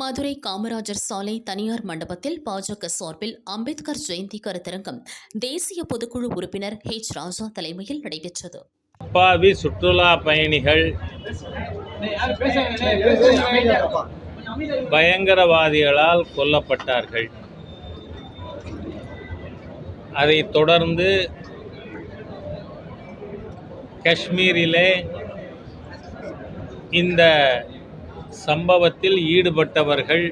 மதுரை காமராஜர் சாலை தனியார் மண்டபத்தில் பாஜக சார்பில் அம்பேத்கர் ஜெயந்தி கருத்தரங்கம். தேசிய பொதுக்குழு உறுப்பினர் ஹெச் ராஜா தலைமையில் நடைபெற்றது. அப்பாவி சுற்றுலா பயணிகள். பயங்கரவாதிகளால் கொல்லப்பட்டார்கள். அதைத் தொடர்ந்து காஷ்மீரிலே இந்த சம்பவத்தில் ஈடுபட்டவர்கள்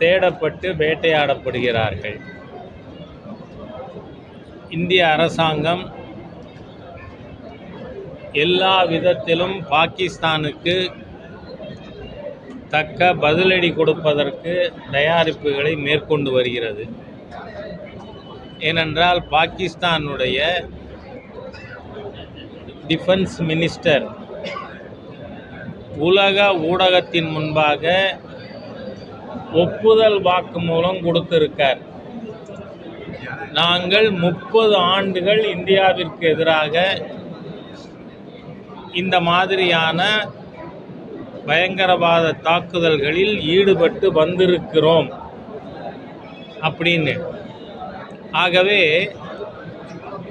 தேடப்பட்டு வேட்டையாடப்படுகிறார்கள். இந்திய அரசாங்கம் எல்லா விதத்திலும் பாகிஸ்தானுக்கு தக்க பதிலடி கொடுப்பதற்கு தயாரிப்புகளை மேற்கொண்டு வருகிறது. ஏனென்றால் பாகிஸ்தானுடைய டிஃபென்ஸ் மினிஸ்டர் உலக ஊடகத்தின் முன்பாக ஒப்புதல் வாக்குமூலம் கொடுத்திருக்கார். நாங்கள் முப்பது ஆண்டுகள் இந்தியாவிற்கு எதிராக இந்த மாதிரியான பயங்கரவாத தாக்குதல்களில் ஈடுபட்டு வந்திருக்கிறோம் அப்படின்னு. ஆகவே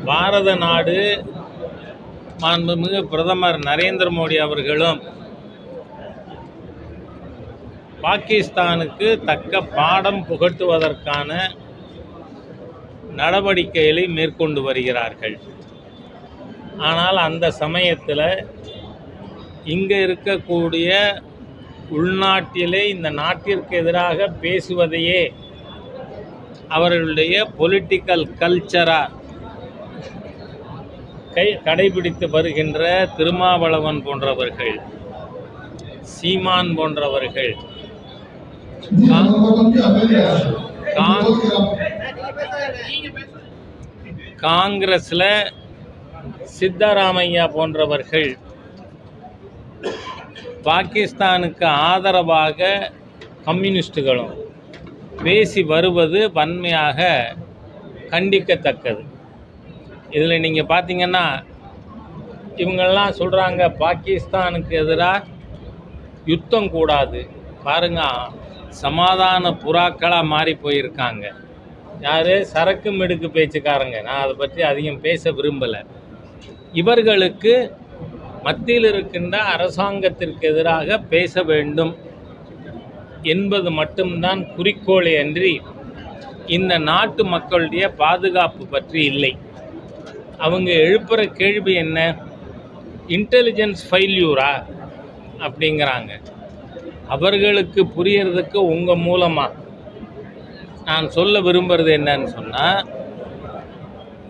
பாரத நாடு மாண்புமிகு பிரதமர் நரேந்திர மோடி அவர்களும் பாகிஸ்தானுக்கு தக்க பாடம் புகட்டுவதற்கான நடவடிக்கைகளை மேற்கொண்டு வருகிறார்கள். ஆனால் அந்த சமயத்தில் இங்கே இருக்கக்கூடிய உள்நாட்டிலே இந்த நாட்டிற்கு எதிராக பேசுவதையே அவர்களுடைய பொலிட்டிக்கல் கல்ச்சராக கை கடைபிடித்து வருகின்ற திருமாவளவன் போன்றவர்கள் சீமான் போன்றவர்கள் காங்கிரஸில் சித்தராமையா போன்றவர்கள் பாகிஸ்தானுக்கு ஆதரவாக கம்யூனிஸ்டுகளும் பேசி வருவது வன்மையாக கண்டிக்கத்தக்கது. இதில் நீங்கள் பார்த்தீங்கன்னா இவங்கெல்லாம் சொல்கிறாங்க பாகிஸ்தானுக்கு எதிராக யுத்தம் கூடாது. பாருங்க சமாதான புறாக்களாக மாறி போயிருக்காங்க. யார்? சரக்கு மிடுக்கு பேச்சுக்காரங்க. நான் அதை பற்றி அதிகம் பேச விரும்பலை. இவர்களுக்கு மத்தியில் இருக்கின்ற அரசாங்கத்திற்கு எதிராக பேச வேண்டும் என்பது மட்டும்தான் குறிக்கோளே அன்றி இந்த நாட்டு மக்களுடைய பாதுகாப்பு பற்றி இல்லை. அவங்க எழுப்புகிற கேள்வி என்ன? இன்டெலிஜென்ஸ் ஃபெயில்யூரா அப்படிங்கிறாங்க. அவர்களுக்கு புரியறதுக்கு உங்கள் மூலமாக நான் சொல்ல விரும்புகிறது என்னன்னு சொன்னால்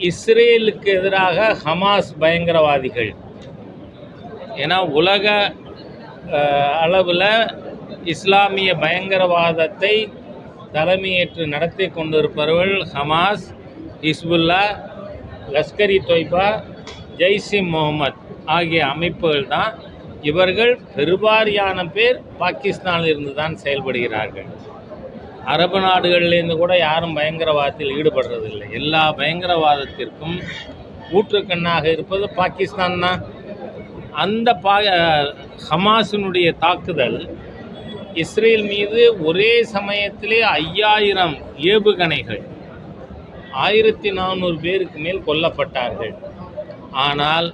இஸ்ரேலுக்கு எதிராக ஹமாஸ் பயங்கரவாதிகள். ஏன்னா உலக அளவில் இஸ்லாமிய பயங்கரவாதத்தை தலைமையேற்று நடத்தி கொண்டிருப்பவர்கள் ஹமாஸ் ஹிஸ்புல்லா லஷ்கரி தொய்பா ஜெய்ஷி முகமது ஆகிய அமைப்புகள் தான் இவர்கள் பெருவாரியான பேர் பாகிஸ்தானில் இருந்து தான் செயல்படுகிறார்கள். அரபு நாடுகள்லேருந்து கூட யாரும் பயங்கரவாதத்தில் ஈடுபடுறதில்லை. எல்லா பயங்கரவாதத்திற்கும் ஊற்றுக்கண்ணாக இருப்பது பாகிஸ்தான் தான். அந்த பா ஹமாஸினுடைய தாக்குதல் இஸ்ரேல் மீது ஒரே சமயத்திலே ஐயாயிரம் ஏவுகணைகள் ஆயிரத்தி நானூறு பேருக்கு மேல் கொல்லப்பட்டார்கள். ஆனால்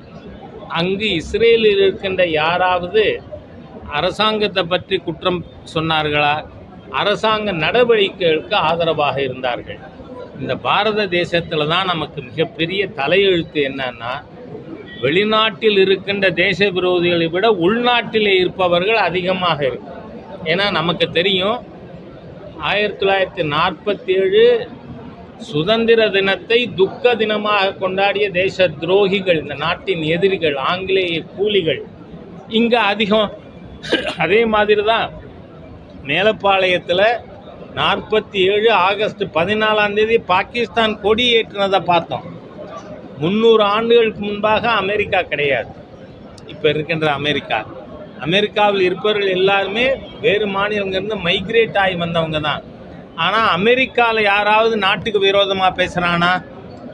அங்கு இஸ்ரேலில் இருக்கின்ற யாராவது அரசாங்கத்தை பற்றி குற்றம் சொன்னார்களா? அரசாங்க நடவடிக்கைகளுக்கு ஆதரவாக இருந்தார்கள். இந்த பாரத தேசத்தில் தான் நமக்கு மிகப்பெரிய தலையெழுத்து என்னன்னா வெளிநாட்டில் இருக்கின்ற தேச விரோதிகளை விட உள்நாட்டிலே இருப்பவர்கள் அதிகமாக இருக்கு. ஏன்னா நமக்கு தெரியும் ஆயிரத்தி தொள்ளாயிரத்தி நாற்பத்தி ஏழு சுதந்திர தினத்தை துக்க தினமாக கொண்டாடிய தேச துரோகிகள் இந்த நாட்டின் எதிரிகள் ஆங்கிலேய கூலிகள் இங்கே அதிகம். அதே மாதிரி தான் மேலப்பாளையத்தில் நாற்பத்தி ஏழு ஆகஸ்ட் பதினாலாம் தேதி பாகிஸ்தான் கொடி ஏற்றினதை பார்த்தோம். முந்நூறு ஆண்டுகளுக்கு முன்பாக அமெரிக்கா கிடையாது. இப்போ இருக்கின்ற அமெரிக்கா. அமெரிக்காவில் இருப்பவர்கள் எல்லாருமே வேறு மாநிலங்கிருந்து மைக்ரேட் ஆகி வந்தவங்க தான் ஆனால் அமெரிக்காவில் யாராவது நாட்டுக்கு விரோதமாக பேசுகிறானா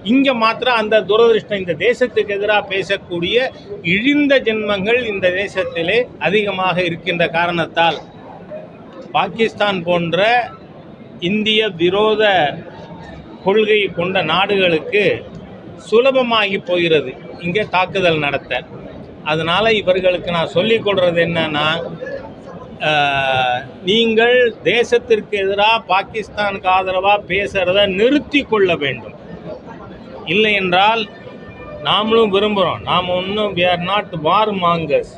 இங்கே மாத்திரம் அந்த துரதிருஷ்டம் இந்த தேசத்துக்கு எதிராக பேசக்கூடிய இழிந்த ஜென்மங்கள் இந்த தேசத்திலே அதிகமாக இருக்கின்ற காரணத்தால் பாகிஸ்தான் போன்ற இந்திய விரோத கொள்கை கொண்ட நாடுகளுக்கு சுலபமாகி போகிறது. இங்கே தாக்குதல் நடத்த அதனால் இவர்களுக்கு நான் சொல்லிக் கொள்வது என்னன்னா நீங்கள் தேசத்திற்கு எதிராக பாகிஸ்தானுக்கு ஆதரவாக பேசுகிறத நிறுத்தி கொள்ள வேண்டும். இல்லை என்றால் நாமளும் விரும்புகிறோம் நாம் ஒன்றும் we are not war mongers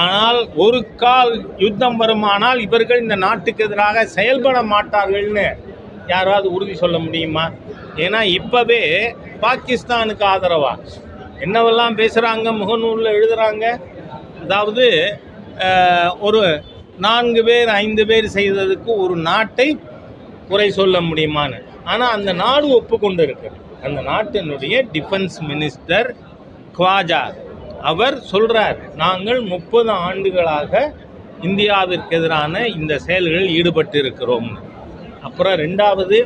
ஆனால் ஒரு கால் யுத்தம் வருமானால் இவர்கள் இந்த நாட்டுக்கு எதிராக செயல்பட மாட்டார்கள்னு யாராவது உறுதி சொல்ல முடியுமா? ஏன்னா இப்போவே பாகிஸ்தானுக்கு ஆதரவா? என்னவெல்லாம் பேசுகிறாங்க முகநூலில் எழுதுகிறாங்க அதாவது ஒரு நான்கு பேர் ஐந்து பேர் செய்ததுக்கு ஒரு நாட்டை குறை சொல்ல முடியுமான்னு. ஆனால் அந்த நாடு ஒப்புக்கொண்டு இருக்கு அந்த நாட்டினுடைய டிஃபென்ஸ் மினிஸ்டர் குவாஜா அவர் சொல்கிறார் நாங்கள் முப்பது ஆண்டுகளாக இந்தியாவிற்கு எதிரான இந்த செயல்களில் ஈடுபட்டு இருக்கிறோம் அப்புறம் ரெண்டாவது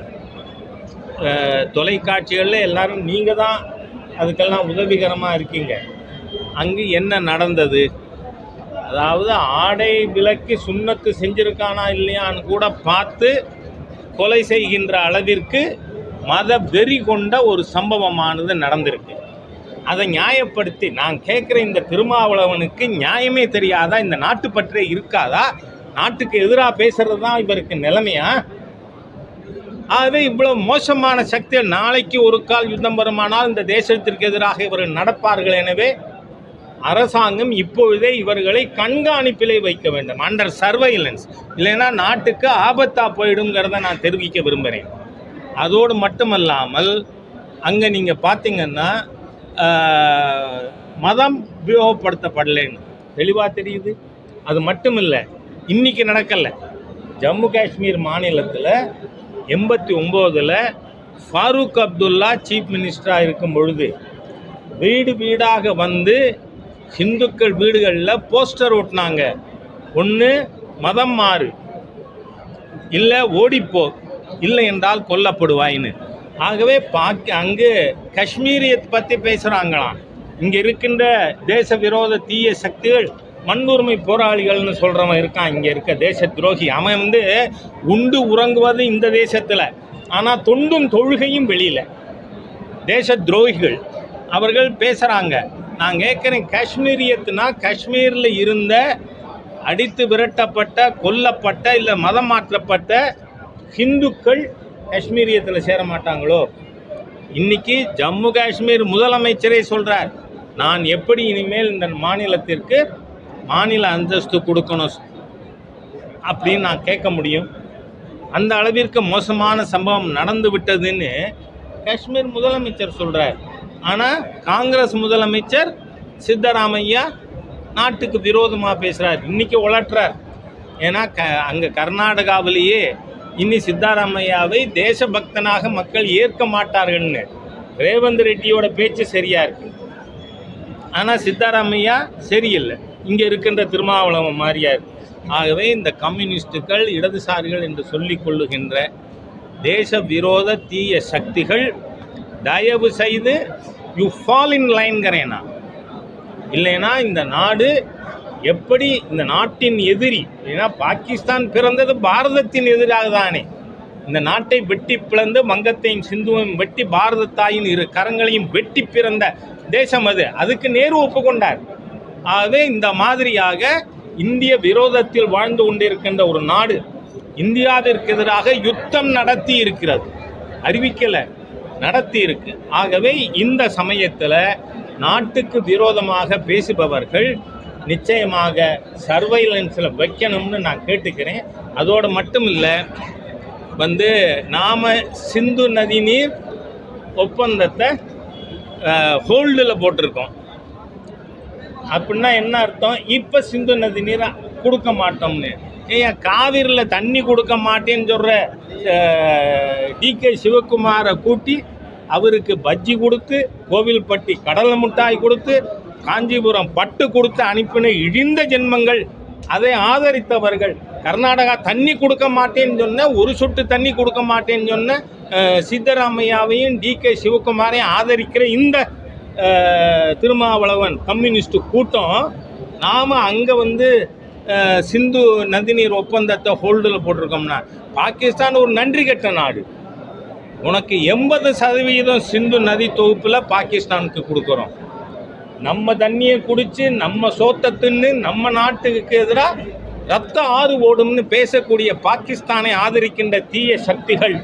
தொலைக்காட்சிகளில் எல்லாரும் நீங்கள் தான் அதுக்கெல்லாம் உதவிகரமாக இருக்கீங்க. அங்கு என்ன நடந்தது? அதாவது ஆடை விலக்கி சுண்ணத்து செஞ்சிருக்கானா இல்லையான்னு கூட பார்த்து கொலை செய்கின்ற அளவிற்கு மத வெறி கொண்ட ஒரு சம்பவமானது நடந்திருக்கு. அதை நியாயப்படுத்தி நான் கேட்குற இந்த திருமாவளவனுக்கு நியாயமே தெரியாதா? இந்த நாட்டுப்பற்றே இருக்காதா? நாட்டுக்கு எதிராக பேசுறது தான் இவருக்கு நிலைமையா? ஆகவே இவ்வளவு மோசமான சக்திகள் நாளைக்கு ஒரு கால் யுத்தம் வருமானால் இந்த தேசத்திற்கு எதிராக இவர்கள் நடப்பார்கள் எனவே அரசாங்கம் இப்பொழுதே இவர்களை கண்காணிப்பிலே வைக்க வேண்டும். அண்டர் சர்வைலன்ஸ் இல்லைன்னா நாட்டுக்கு ஆபத்தா போயிடுங்கிறத நான் தெரிவிக்க விரும்புகிறேன். அதோடு மட்டுமல்லாமல் அங்கே நீங்கள் பார்த்தீங்கன்னா மதம் உபயோகப்படுத்தப்படலைன்னு. தெளிவாக தெரியுது? அது மட்டும் இல்லை இன்றைக்கி நடக்கலை. ஜம்மு காஷ்மீர் மாநிலத்தில் எண்பத்தி ஒம்போதில் ஃபாரூக் அப்துல்லா சீஃப் மினிஸ்டராக இருக்கும் பொழுது வீடு வீடாக வந்து ஹிந்துக்கள் வீடுகளில் போஸ்டர் ஒட்டினாங்க ஒன்று மதம் மாறு. இல்லை ஓடிப்போ. இல்லை என்றால் கொல்லப்படுவாயின்னு. ஆகவே பாக்கி அங்கு காஷ்மீரியத்தை பற்றி பேசுகிறாங்களாம் இங்கே இருக்கின்ற தேச விரோத தீய சக்திகள் மண்ணுரிமை போராளிகள்னு சொல்கிறவன் இருக்கான். இங்கே இருக்க தேச துரோகி. அவன் வந்து உண்டு உறங்குவது இந்த தேசத்தில். ஆனால் தொண்டும் தொழுகையும் வெளியில். தேச துரோகிகள். அவர்கள் பேசுகிறாங்க நான் கேட்குறேன் காஷ்மீரியத்துனா காஷ்மீரில் இருந்த அடித்து விரட்டப்பட்ட கொல்லப்பட்ட இல்லை மதம் மாற்றப்பட்ட ஹிந்துக்கள் காஷ்மீரியத்தில் சேர மாட்டாங்களோ? இன்னைக்கு ஜம்மு காஷ்மீர் முதலமைச்சரே சொல்கிறார் நான் எப்படி இனிமேல் இந்த மாநிலத்திற்கு மாநில அந்தஸ்து கொடுக்கணும் அப்படின்னு நான் கேட்க முடியும். அந்த அளவிற்கு மோசமான சம்பவம் நடந்து விட்டதுன்னு காஷ்மீர் முதலமைச்சர் சொல்கிறார் ஆனால் காங்கிரஸ் முதலமைச்சர் சித்தராமையா நாட்டுக்கு விரோதமாக பேசுகிறார் இன்றைக்கி உழட்டுறார் ஏன்னா க அங்கே கர்நாடகாவிலேயே இனி சித்தாராமையாவை தேசபக்தனாக மக்கள் ஏற்க மாட்டார்கள்னு ரேவந்த் ரெட்டியோட பேச்சு சரியாக இருக்கு. ஆனால் சித்தாராமையா சரியில்லை. இங்கே இருக்கின்ற திருமாவளவன் மாதிரியா இருக்கு. ஆகவே இந்த கம்யூனிஸ்டுகள் இடதுசாரிகள் என்று சொல்லிக் கொள்ளுகின்ற தேச விரோத தீய சக்திகள் தயவு செய்து யூ ஃபால் இன் லைன்கிறேன் நான். இல்லைன்னா இந்த நாடு எப்படி இந்த நாட்டின் எதிரி ஏன்னா பாகிஸ்தான் பிறந்தது பாரதத்தின் எதிராக தானே. இந்த நாட்டை வெட்டி பிளந்து வங்கத்தையும் சிந்துவையும் வெட்டி பாரத தாயின் இரு கரங்களையும் வெட்டி பிறந்த தேசம் அது. அதுக்கு நேரு ஒப்புக்கொண்டார். ஆகவே இந்த மாதிரியாக இந்திய விரோதத்தில் வாழ்ந்து கொண்டிருக்கின்ற ஒரு நாடு இந்தியாவிற்கு எதிராக யுத்தம் நடத்தி இருக்கிறது. அறிவிக்கலை. நடத்தி இருக்கு ஆகவே இந்த சமயத்தில் நாட்டுக்கு விரோதமாக பேசுபவர்கள் நிச்சயமாக சர்வைலன்ஸில் வைக்கணும்னு நான் கேட்டுக்கிறேன். அதோடு மட்டும் இல்லை வந்து நாம் சிந்து நதி நீர் ஒப்பந்தத்தை ஹோல்டில் போட்டிருக்கோம். அப்படின்னா என்ன அர்த்தம்? இப்போ சிந்து நதி நீரை கொடுக்க மாட்டோம்னு. ஏன் காவிரியில் தண்ணி கொடுக்க மாட்டேன்னு சொல்கிற டிகே சிவகுமாரை கூட்டி அவருக்கு பஜ்ஜி கொடுத்து கோவில்பட்டி கடலை முட்டாய் கொடுத்து காஞ்சிபுரம் பட்டு கொடுத்து அனுப்பின இழிந்த ஜென்மங்கள் அதை ஆதரித்தவர்கள் கர்நாடகா தண்ணி கொடுக்க மாட்டேன்னு சொன்ன ஒரு சொட்டு தண்ணி கொடுக்க மாட்டேன்னு சொன்ன சித்தராமையாவையும் டி. கே. சிவகுமாரையும் ஆதரிக்கிற இந்த திருமாவளவன் கம்யூனிஸ்ட் கூட்டம் நாம் அங்கே வந்து சிந்து நதிநீர் ஒப்பந்தத்தை ஹோல்டில் போட்டிருக்கோம்னா பாகிஸ்தான் ஒரு நன்றி கெட்ட நாடு. உனக்கு எண்பது சதவீதம் சிந்து நதி தொகுப்பில் பாகிஸ்தானுக்கு கொடுக்குறோம். நம்ம தண்ணியை குடித்து நம்ம சோத்தை தின்னு நம்ம நாட்டுக்கு எதிராக ரத்த ஆறு ஓடும்னு பேசக்கூடிய பாகிஸ்தானை ஆதரிக்கின்ற தீய சக்திகள்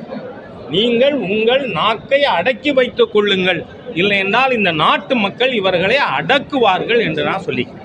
நீங்கள் உங்கள் நாக்கை அடக்கி வைத்துக் கொள்ளுங்கள். இல்லை என்றால் இந்த நாட்டு மக்கள் இவர்களை அடக்குவார்கள் என்று நான் சொல்லிக்கிறேன்.